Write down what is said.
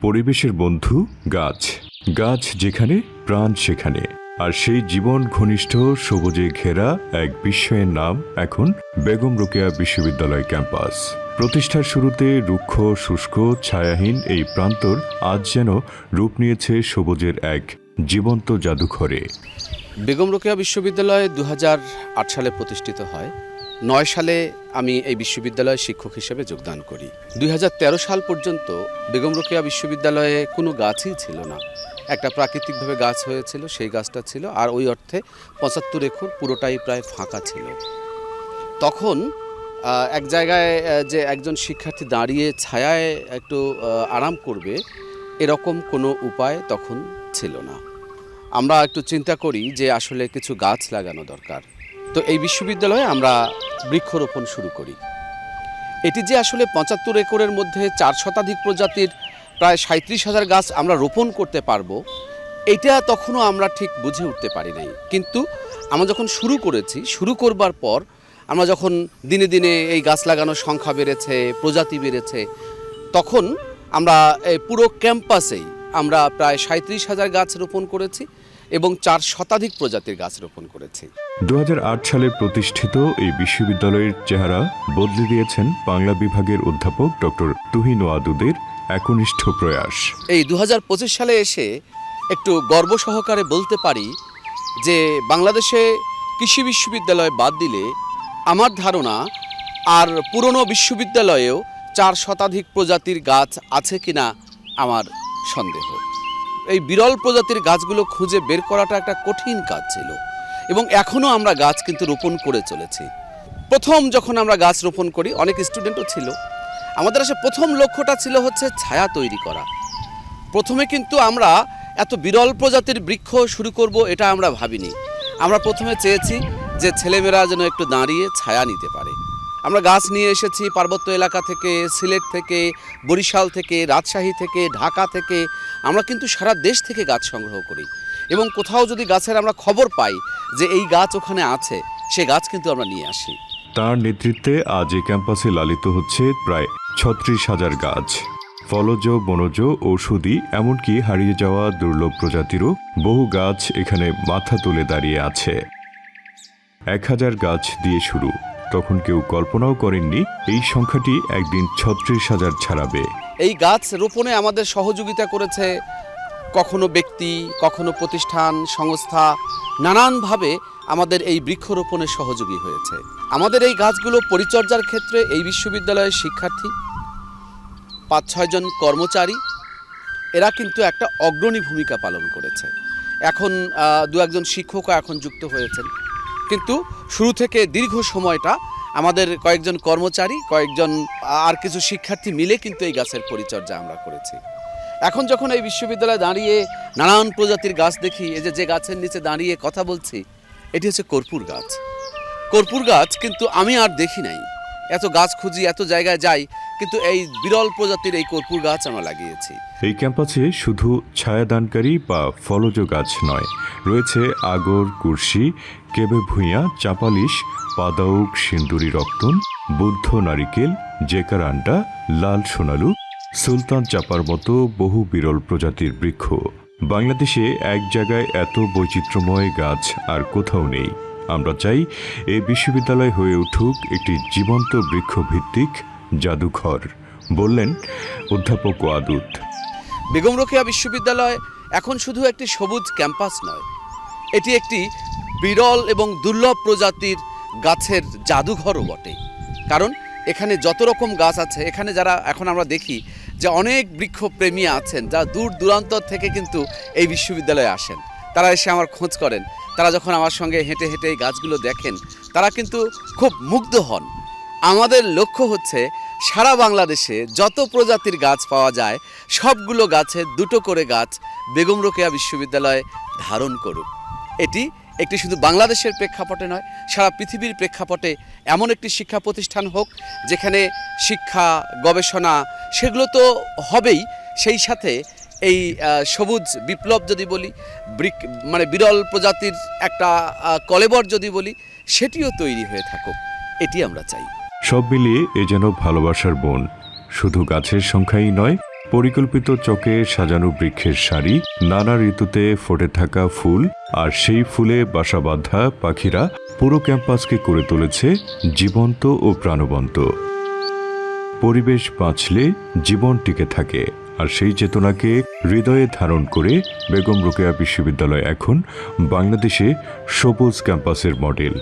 পরিবেশের বন্ধু গাছ। গাছ যেখানে, প্রাণ সেখানে। আর সেই জীবন ঘনিষ্ঠ, সবুজে ঘেরা এক বিস্ময়ের নাম এখন বেগম রোকেয়া বিশ্ববিদ্যালয় ক্যাম্পাস। প্রতিষ্ঠার শুরুতে রুক্ষ, শুষ্ক, ছায়াহীন এই প্রান্তর আজ যেন রূপ নিয়েছে সবুজের এক জীবন্ত জাদুঘরে। বেগম রোকেয়া বিশ্ববিদ্যালয় দু হাজার আট সালে প্রতিষ্ঠিত হয়। নয় সালে আমি এই বিশ্ববিদ্যালয়ে শিক্ষক হিসেবে যোগদান করি। দুই হাজার তেরো সাল পর্যন্ত বেগম রোকেয়া বিশ্ববিদ্যালয়ে কোনো গাছই ছিল না। একটা প্রাকৃতিকভাবে গাছ হয়েছিল, সেই গাছটা ছিল, আর ওই অর্থে পঁচাত্তর একর পুরোটাই প্রায় ফাঁকা ছিল। তখন এক জায়গায় যে একজন শিক্ষার্থী দাঁড়িয়ে ছায়ায় একটু আরাম করবে, এরকম কোনো উপায় তখন ছিল না। আমরা একটু চিন্তা করি যে আসলে কিছু গাছ লাগানো দরকার। তো এই বিশ্ববিদ্যালয়ে আমরা বৃক্ষরোপণ শুরু করি। এটি যে আসলে পঁচাত্তর একরের মধ্যে চার শতাধিক প্রজাতির প্রায় সাঁত্রিশ হাজার গাছ আমরা রোপণ করতে পারব, এটা তখনও আমরা ঠিক বুঝে উঠতে পারি নাই। কিন্তু আমরা যখন শুরু করেছি, শুরু করবার পর আমরা যখন দিনে দিনে এই গাছ লাগানোর সংখ্যা বেড়েছে, প্রজাতি বেড়েছে, তখন আমরা পুরো ক্যাম্পাসেই আমরা প্রায় সাঁত্রিশ হাজার গাছ রোপণ করেছি। এবং চার শতাধিক প্রজাতির গাছ রোপণ করেছি। দু সালে প্রতিষ্ঠিত এই বিশ্ববিদ্যালয়ের চেহারা বদলে দিয়েছেন বাংলা বিভাগের অধ্যাপক ডক্টর তুহিন ওয়াদুদের একনিষ্ঠ প্রয়াস। এই দু হাজার পঁচিশ সালে এসে একটু গর্ব সহকারে বলতে পারি যে বাংলাদেশে কৃষি বিশ্ববিদ্যালয় বাদ দিলে আমার ধারণা আর পুরনো বিশ্ববিদ্যালয়েও চার শতাধিক প্রজাতির গাছ আছে কিনা আমার সন্দেহ। এই বিরল প্রজাতির গাছগুলো খুঁজে বের করাটা একটা কঠিন কাজ ছিল। এবং এখনও আমরা গাছ কিন্তু রোপণ করে চলেছি। প্রথম যখন আমরা গাছ রোপণ করি, অনেক স্টুডেন্টও ছিল। আমাদের আসলে প্রথম লক্ষ্যটা ছিল হচ্ছে ছায়া তৈরি করা। প্রথমে কিন্তু আমরা এত বিরল প্রজাতির বৃক্ষ শুরু করব এটা আমরা ভাবিনি। আমরা প্রথমে চেয়েছি যে ছেলেমেয়েরা যেন একটু দাঁড়িয়ে ছায়া নিতে পারে। আমরা গাছ নিয়ে এসেছি পার্বত্য এলাকা থেকে, সিলেট থেকে, বরিশাল থেকে, রাজশাহী থেকে, ঢাকা থেকে। আমরা কিন্তু সারা দেশ থেকে গাছ সংগ্রহ করি। এবং কোথাও যদি গাছের আমরা খবর পাই যে এই গাছ ওখানে আছে, সে গাছ কিন্তু আমরা নিয়ে আসি। তার নেতৃত্বে আজ এই ক্যাম্পাসে লালিত হচ্ছে প্রায় ছত্রিশ হাজার গাছ। ফলজ, বনজ, ঔষধি, এমনকি হারিয়ে যাওয়া দুর্লভ প্রজাতিরও বহু গাছ এখানে মাথা তুলে দাঁড়িয়ে আছে। এক হাজার গাছ দিয়ে শুরু। তখন কেউ কল্পনাও করেননি এই সংখ্যাটি একদিন ছত্রিশ হাজার ছাড়াবে। এই গাছ রোপণে আমাদের সহযোগিতা করেছে কখনো ব্যক্তি, কখনো প্রতিষ্ঠান, সংস্থা, নানানভাবে আমাদের এই বৃক্ষরোপণে সহযোগী হয়েছে। আমাদের এই গাছগুলো পরিচর্যার ক্ষেত্রে এই বিশ্ববিদ্যালয়ের শিক্ষার্থী। পাঁচ ছয়জন কর্মচারী। এরা কিন্তু একটা অগ্রণী ভূমিকা পালন করেছে। এখন দু একজন শিক্ষকও এখন যুক্ত হয়েছেন। কিন্তু শুরু থেকে দীর্ঘ সময়টা আমাদের কয়েকজন কর্মচারী, কয়েকজন আর কিছু শিক্ষার্থী মিলে কিন্তু এই গাছের পরিচর্যা আমরা করেছি। এখন যখন এই বিশ্ববিদ্যালয়ে দাঁড়িয়ে নানান প্রজাতির গাছ দেখি, এই যে যে গাছের নিচে দাঁড়িয়ে কথা বলছি, এটি হচ্ছে কর্পূর গাছ। কর্পূর গাছ কিন্তু আমি আর দেখি নাই। এত গাছ খুঁজি, এত জায়গায় যাই কিন্তু এই বিরল প্রজাতির এই কর্পূর গাছ আমরা লাগিয়েছি। এই ক্যাম্পাসে শুধু ছায়াদানকারী বা ফলজ গাছ নয়, রয়েছে আগর, কুর্সি, কেবে ভুঁইয়া, চাপালিশ, পাদাউক, সিন্দুরি রক্তন, বুদ্ধ নারিকেল জেকারান্ডা লাল সোনালু, সুলতান চাপার মতো বহু বিরল প্রজাতির বৃক্ষ। বাংলাদেশে এক জায়গায় এত বৈচিত্র্যময় গাছ আর কোথাও নেই। আমরা চাই এই বিশ্ববিদ্যালয় হয়ে উঠুক একটি জীবন্ত বৃক্ষভিত্তিক জাদুঘর। বললেন, অধ্যাপক ওয়াদুদ। বেগম রোকেয়া বিশ্ববিদ্যালয় এখন শুধু একটি সবুজ ক্যাম্পাস নয়, এটি একটি বিরল এবং দুর্লভ প্রজাতির গাছের জাদুঘরও বটে। কারণ এখানে যত রকম গাছ আছে, এখানে যারা এখন আমরা দেখি যে অনেক বৃক্ষপ্রেমী আছেন যারা দূর দূরান্তর থেকে কিন্তু এই বিশ্ববিদ্যালয়ে আসেন। তারা এসে আমার খোঁজ করেন। তারা যখন আমার সঙ্গে হেঁটে হেঁটে এই গাছগুলো দেখেন, তারা কিন্তু খুব মুগ্ধ হন। আমাদের লক্ষ্য হচ্ছে সারা বাংলাদেশে যত প্রজাতির গাছ পাওয়া যায়, সবগুলো গাছে দুটো করে গাছ বেগম রোকেয়া বিশ্ববিদ্যালয়ে ধারণ করুক। এটি একটি শুধু বাংলাদেশের প্রেক্ষাপটে নয়, সারা পৃথিবীর প্রেক্ষাপটে এমন একটি শিক্ষা প্রতিষ্ঠান হোক, যেখানে শিক্ষা, গবেষণা সেগুলো তো হবেই। সেই সাথে এই সবুজ বিপ্লব যদি বলি মানে বিরল প্রজাতির একটা কলেবর যদি বলি, সেটিও তৈরি হয়ে থাকুক। এটি আমরা চাই। সব মিলিয়ে এ যেন ভালোবাসার বন। শুধু গাছের সংখ্যাই নয়, পরিকল্পিত চকে সাজানো বৃক্ষের সারি, নানা ঋতুতে ফোটে থাকা ফুল, আর সেই ফুলে বাসা বাঁধা পাখিরা পুরো ক্যাম্পাসকে করে তুলেছে জীবন্ত ও প্রাণবন্ত। পরিবেশ বাঁচলে জীবন টিকে থাকে, আর সেই চেতনাকে হৃদয়ে ধারণ করে বেগম রোকেয়া বিশ্ববিদ্যালয় এখন বাংলাদেশে সবুজ ক্যাম্পাসের মডেল।